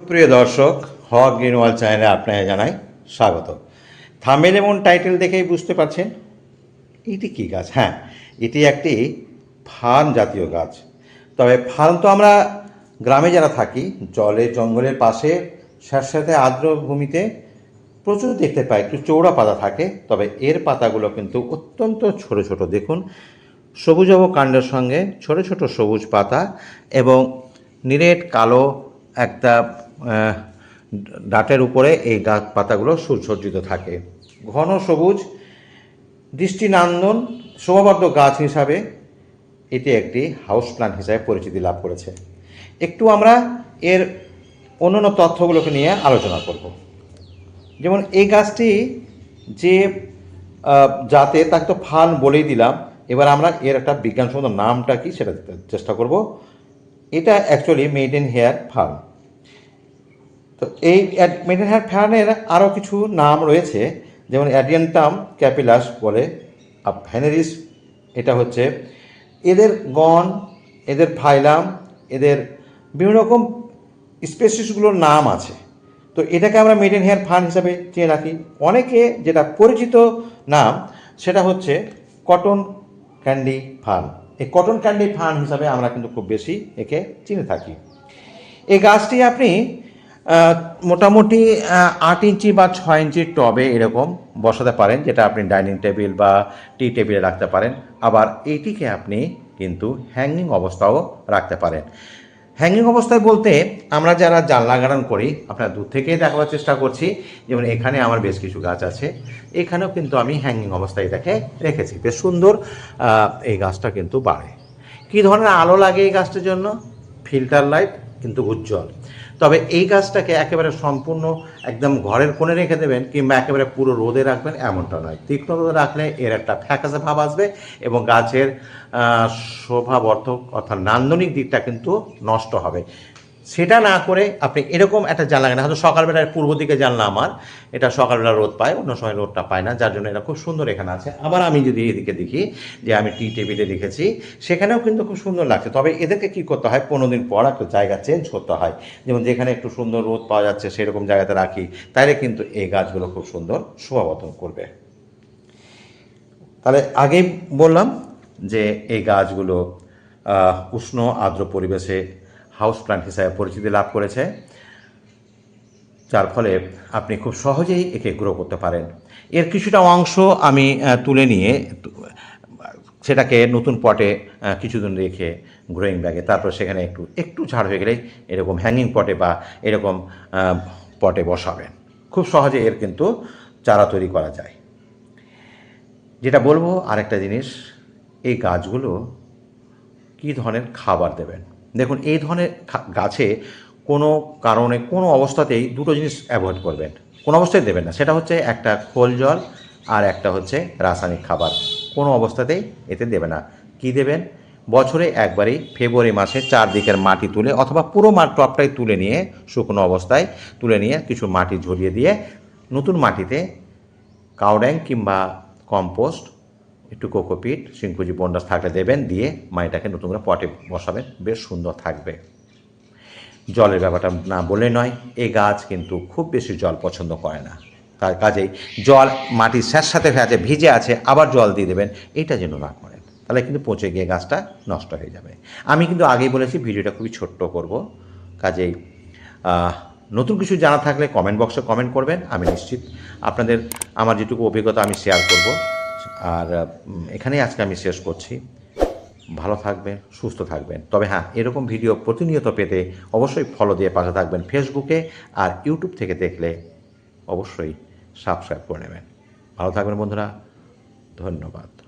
প্রিয় দর্শক, হক গ্রিনওয়াল চ্যানেলে আপনাকে জানাই স্বাগত। থামেল এবং টাইটেল দেখেই বুঝতে পারছেন, এটি কী গাছ? হ্যাঁ এটি একটি ফার্ন জাতীয় গাছ। তবে ফার্ন তো আমরা গ্রামে যারা থাকি, জলে, জঙ্গলের পাশে, স্যাঁতস্যাঁতে আর্দ্র ভূমিতে প্রচুর দেখতে পাই, একটু চৌড়া পাতা থাকে, তবে এর পাতাগুলো কিন্তু অত্যন্ত ছোট ছোট। দেখুন সবুজাভ কাণ্ডের সঙ্গে ছোট ছোট সবুজ পাতা এবং নিরেট কালো একটা ডাটের উপরে এই ডাক পাতাগুলো সুসজ্জিত থাকে। ঘন সবুজ, দৃষ্টিনন্দন, শোভাবদ্ধ গাছ হিসাবে এটি একটি হাউস প্ল্যান্ট হিসাবে পরিচিতি লাভ করেছে। একটু আমরা এর অন্যান্য তথ্যগুলোকে নিয়ে আলোচনা করব। যেমন এই গাছটি যে জাতে তাকে তো ফান বলেই দিলাম, এবার আমরা এর একটা বিজ্ঞানসম্মত নামটা কি সেটা চেষ্টা করব। এটা অ্যাকচুয়ালি মেডেন হেয়ার ফার্ম তো এই মেডেন হেয়ার ফার্মের আরও কিছু নাম রয়েছে, যেমন অ্যাডিয়ান্টাম ক্যাপিলাস বলে, আর ভ্যানেরিস এটা হচ্ছে এদের গণ, এদের ফাইলাম এদের বিভিন্ন রকম স্পেসিসগুলোর নাম আছে। তো এটাকে আমরা মেডেন হেয়ার ফান হিসাবে চেয়ে রাখি। অনেকে যেটা পরিচিত নাম, সেটা হচ্ছে কটন ক্যান্ডি ফান এই কটন ক্যান্ডি ফান হিসাবে আমরা কিন্তু খুব বেশি একে চিনে থাকি। এই গাছটি আপনি মোটামুটি আট ইঞ্চি বা ছয় ইঞ্চির টবে এরকম বসাতে পারেন, যেটা আপনি ডাইনিং টেবিল বা টি টেবিলে রাখতে পারেন। আবার এইটিকে আপনি কিন্তু হ্যাঙ্গিং অবস্থাও রাখতে পারেন। হ্যাঙ্গিং অবস্থায় বলতে আমরা যারা জানলা গার্ডেন করি, আপনার দূর থেকেই দেখাবার চেষ্টা করছি। যেমন এখানে আমার বেশ কিছু গাছ আছে। এখানেও কিন্তু আমি হ্যাঙ্গিং অবস্থায় এটাকে রেখেছি। বেশ সুন্দর এই গাছটা কিন্তু বাড়ে। কী ধরনের আলো লাগে এই গাছটার জন্য? ফিল্টার লাইট, কিন্তু উজ্জ্বল। তবে এই গাছটাকে একেবারে সম্পূর্ণ একদম ঘরের কোণে রেখে দেবেন কিংবা একেবারে পুরো রোদে রাখবেন এমনটা নয়। তীক্ষ্ণ রোদে রাখলে এর একটা ফ্যাকাসে ভাব আসবে এবং গাছের শোভাবর্ধক অর্থাৎ নান্দনিক দিকটা কিন্তু নষ্ট হবে। সেটা না করে আপনি এরকম একটা জানলা কেন হয়তো সকালবেলায় পূর্ব দিকে জানলা আমার। এটা সকালবেলা রোদ পায়, অন্য সময় রোদটা পায় না। যার জন্য এটা খুব সুন্দর এখানে আছে। আবার আমি যদি এদিকে দেখি যে আমি টি টেবিলে রেখেছি সেখানেও কিন্তু খুব সুন্দর লাগছে। তবে এদেরকে কি করতে হয়? পনেরো দিন পর একটা জায়গা চেঞ্জ করতে হয়। যেমন যেখানে একটু সুন্দর রোদ পাওয়া যাচ্ছে, সেরকম জায়গাতে রাখি। তাহলে কিন্তু এই গাছগুলো খুব সুন্দর শোভাবর্ধন করবে। তাহলে আগেই বললাম যে এই গাছগুলো উষ্ণ, আর্দ্র পরিবেশে হাউস প্ল্যান্ট হিসাবে পরিচিতি লাভ করেছে, যার ফলে আপনি খুব সহজেই একে গ্রো করতে পারেন। এর কিছুটা অংশ আমি তুলে নিয়ে, সেটাকে নতুন পটে কিছুদিন রেখে গ্রোয়িং ব্যাগে তারপর সেখানে একটু একটু ঝাড় হয়ে গেলে এরকম হ্যাঙ্গিং পটে বা এরকম পটে বসাবেন। খুব সহজে এর কিন্তু চারা তৈরি করা যায়। যেটা বলব আরেকটা জিনিস, এই গাছগুলো কী ধরনের খাবার দেবেন? দেখুন, এই ধরনের গাছে কোনো কারণে, কোনো অবস্থাতেই দুটো জিনিস অ্যাভয়েড করবেন। কোনো অবস্থায় দেবেন না। সেটা হচ্ছে একটা খোল জল আর একটা হচ্ছে রাসায়নিক খাবার। কোনো অবস্থাতেই এতে দেবে না। কি দেবেন? বছরে একবারই ফেব্রুয়ারি মাসে চারদিকের মাটি তুলে অথবা পুরো মাঠ টপটাই তুলে নিয়ে, শুকনো অবস্থায় তুলে নিয়ে কিছু মাটি ঝরিয়ে দিয়ে নতুন মাটিতে কাউড্যাং কিংবা কম্পোস্ট একটু কোকোপিট সিংকুজি বন্ডাস থাকলে দেবেন, দিয়ে মাটিটাকে নতুন করে পটে বসাবেন, বেশ সুন্দর থাকবে। জলের ব্যাপারটা না বলে নয় এই গাছ কিন্তু খুব বেশি জল পছন্দ করে না। তার কাজেই জল মাটির স্যাঁত সাথে আছে ভিজে আছে, আবার জল দিয়ে দেবেন, এটা যেন না করেন। তাহলে কিন্তু পচে গিয়ে গাছটা নষ্ট হয়ে যাবে। আমি কিন্তু আগেই বলেছি, ভিডিওটা খুবই ছোট্ট করব। কাজেই নতুন কিছু জানা থাকলে কমেন্ট বক্সে কমেন্ট করবেন, আমি নিশ্চিত আপনাদের, আমার যেটুকু অভিজ্ঞতা আমি শেয়ার করব। আর এখানেই আজকে আমি শেষ করছি। ভালো থাকবেন, সুস্থ থাকবেন। তবে হ্যাঁ এরকম ভিডিও প্রতিনিয়ত পেতে অবশ্যই ফলো দিয়ে পাশে থাকবেন ফেসবুকে আর ইউটিউব থেকে দেখলে অবশ্যই সাবস্ক্রাইব করে নেবেন। ভালো থাকবেন বন্ধুরা, ধন্যবাদ।